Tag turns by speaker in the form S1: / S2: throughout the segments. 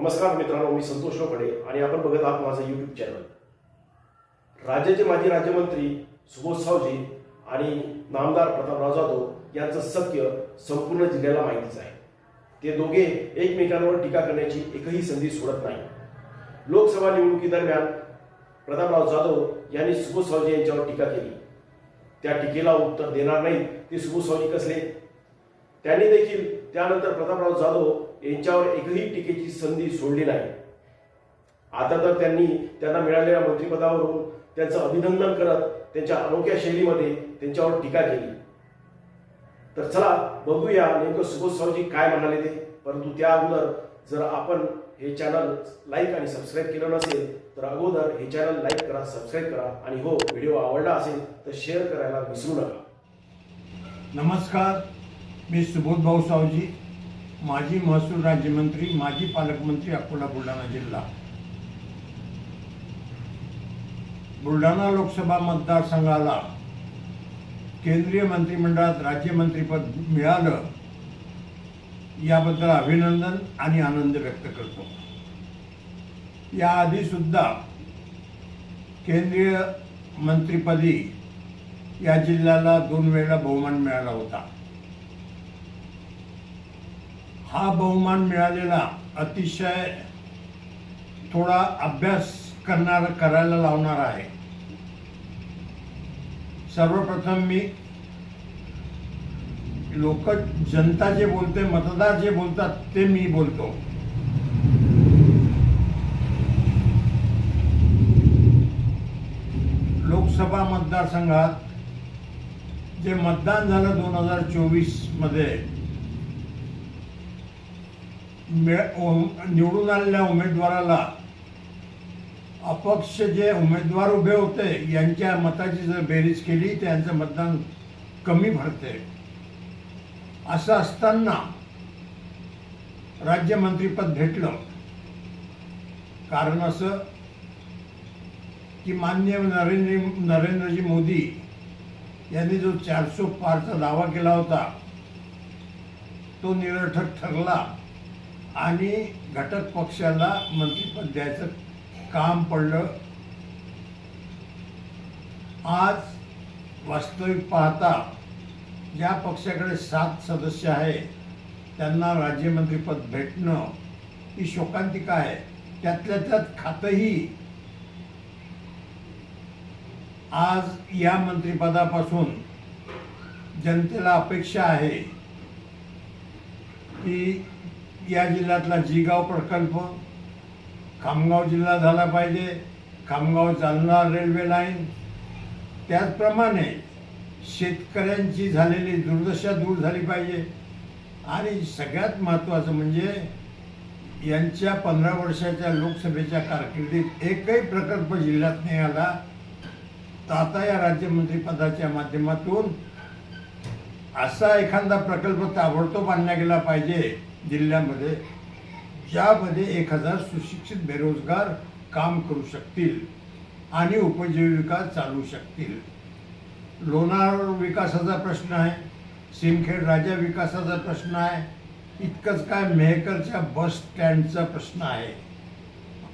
S1: नमस्कार मित्रांनो मी संतोष लोखंडे आणि आपण बघत आहात माझं यूट्यूब चॅनल राज्याचे माजी राज्यमंत्री सुबोध सावजी आणि नामदार प्रतापराव जाधव यांचं सत्य संपूर्ण जिल्ह्याला माहितीच आहे. ते दोघे एकमेकांवर टीका करण्याची एकही संधी सोडत नाही. लोकसभा निवडणुकीदरम्यान प्रतापराव जाधव यांनी सुबोध सावजी यांच्यावर टीका केली. त्या टीकेला उत्तर देणार नाहीत ते सुबोध सावजी कसले? त्यांनी देखील त्यानंतर प्रतापराव जाधव यांच्यावर एकही टीकेची संधी सोडली नाही. आता तर त्यांनी त्यांना मिळालेल्या मंत्रिपदावरून त्यांचं अभिनंदन करत त्यांच्या अनोख्या शैलीमध्ये त्यांच्यावर टीका केली. तर चला बघूया नेमकं सुबोध सावजी काय म्हणाले ते. परंतु त्या अगोदर जर आपण हे चॅनल लाईक आणि सबस्क्राईब केलं नसेल तर अगोदर हे चॅनल लाईक करा सबस्क्राईब करा आणि हो व्हिडिओ आवडला असेल तर शेअर करायला विसरू नका.
S2: नमस्कार मी सुबोध भाऊ सावजी. माजी महसूल राज्यमंत्री माजी पालकमंत्री अकोला बुलढाणा जिल्हा. बुलढाणा लोकसभा मतदारसंघाला केंद्रीय मंत्रिमंडळात राज्यमंत्रीपद मिळालं याबद्दल अभिनंदन आणि आनंद व्यक्त करतो. याआधी सुद्धा केंद्रीय मंत्रिपदी या जिल्ह्याला दोन वेळा बहुमान मिळाला होता. हा बहुमान मिळालेला अतिशय थोडा अभ्यास करणार करायला लावणार आहे. सर्वप्रथम मी लोक जनता जे बोलते मतदार जे बोलतात ते मी बोलतो. लोकसभा मतदारसंघात जे मतदान झालं दोन हजार चोवीसमध्ये मिळ- निवडून आलेल्या उमेदवाराला अपक्ष जे उमेदवार उभे होते यांच्या मताची जर बेरीज केली त्यांचं मतदान कमी भरते. असं असताना राज्यमंत्रीपद भेटलं. कारण असं की मान्य नरेंद्र नरेंद्रजी मोदी यांनी जो चारसो पारचा दावा केला होता तो निरर्थक ठरला. आणि घटक पक्षाला मंत्रिपद द्यायचं काम पडलं. आज वास्तविक पाहता ज्या पक्षाकडे सात सदस्य आहे. त्यांना राज्यमंत्रीपद भेटणं ही शोकांतिका आहे. त्यातल्या त्यात खातंही आज या मंत्रिपदापासून जनतेला अपेक्षा आहे की या जिल्ह्यातला जिगाव प्रकल्प खामगाव जिल्हा झाला पाहिजे. Khamgaon Jalna railway line. त्याचप्रमाणे शेतकऱ्यांची झालेली दुर्दशा दूर झाली पाहिजे. आणि सगळ्यात महत्त्वाचं म्हणजे यांच्या पंधरा वर्षाच्या लोकसभेच्या कारकिर्दीत एकही प्रकल्प जिल्ह्यात नाही आला. तर आता या राज्यमंत्रीपदाच्या माध्यमातून असा एखादा प्रकल्प ताबडतोब आणला गेला पाहिजे. जिल्ह्यामध्ये ज्यामध्ये एक हजार सुशिक्षित बेरोजगार काम करू शकतील आणि उपजीविका चालू शकतील. लोणार विकासाचा प्रश्न आहे सिमखेड राजा विकासाचा प्रश्न आहे इतकंच काय मेहकरच्या बस स्टँडचा प्रश्न आहे.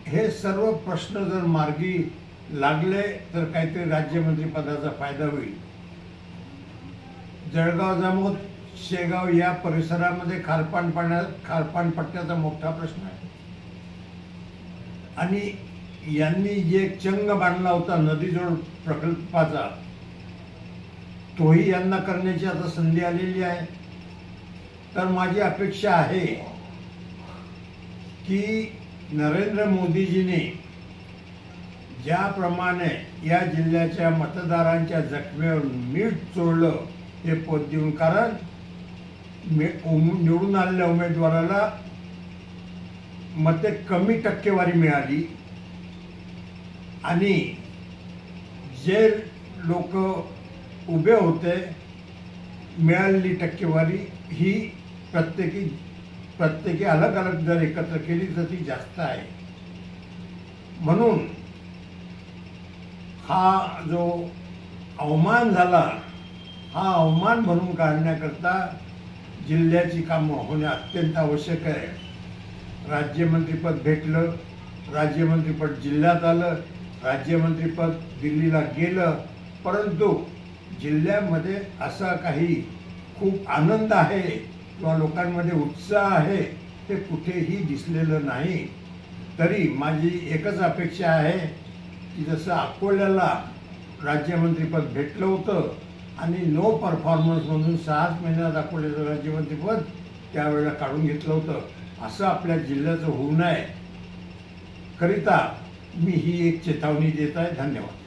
S2: हे सर्व प्रश्न जर मार्गी लागले तर काहीतरी राज्यमंत्रीपदाचा फायदा होईल. जळगाव जामोद शेगाव या परिसरामध्ये खारपान पाण्या खारपान पट्ट्याचा मोठा प्रश्न आहे. आणि यांनी जे चंग बांधला होता नदीजोड प्रकल्पाचा तोही यांना करण्याची आता संधी आलेली आहे. तर माझी अपेक्षा आहे की नरेंद्र मोदीजींनी ज्याप्रमाणे या जिल्ह्याच्या मतदारांच्या जखमेवर मीठ चोळलं हे पद देऊन कारण मे- उम- निवडून आलेल्या उमेदवाराला मते कमी टक्केवारी मिळाली. आणि जे लोक उभे होते मिळालेली टक्केवारी ही प्रत्येकी प्रत्येकी अलग अलग जर एकत्र केली तर ती जास्त आहे. म्हणून हा जो अवमान झाला हा अवमान भरून काढण्याकरता जिल्ह्याची कामं होणे अत्यंत आवश्यक आहे. राज्यमंत्रीपद भेटलं राज्यमंत्रीपद जिल्ह्यात आलं राज्यमंत्रीपद दिल्लीला गेलं परंतु जिल्ह्यामध्ये असा काही खूप आनंद आहे किंवा लोकांमध्ये उत्साह आहे ते कुठेही दिसलेलं नाही. तरी माझी एकच अपेक्षा आहे की जसं अकोल्याला राज्यमंत्रीपद भेटलं होतं आणि नो परफॉर्मन्समधून सहाच महिन्यात अकोल्याचं राज्यमंत्रीपद त्यावेळेला काढून घेतलं होतं. असं आपल्या जिल्ह्याचं होऊ नये. करिता मी ही एक चेतावणी देत आहे. धन्यवाद.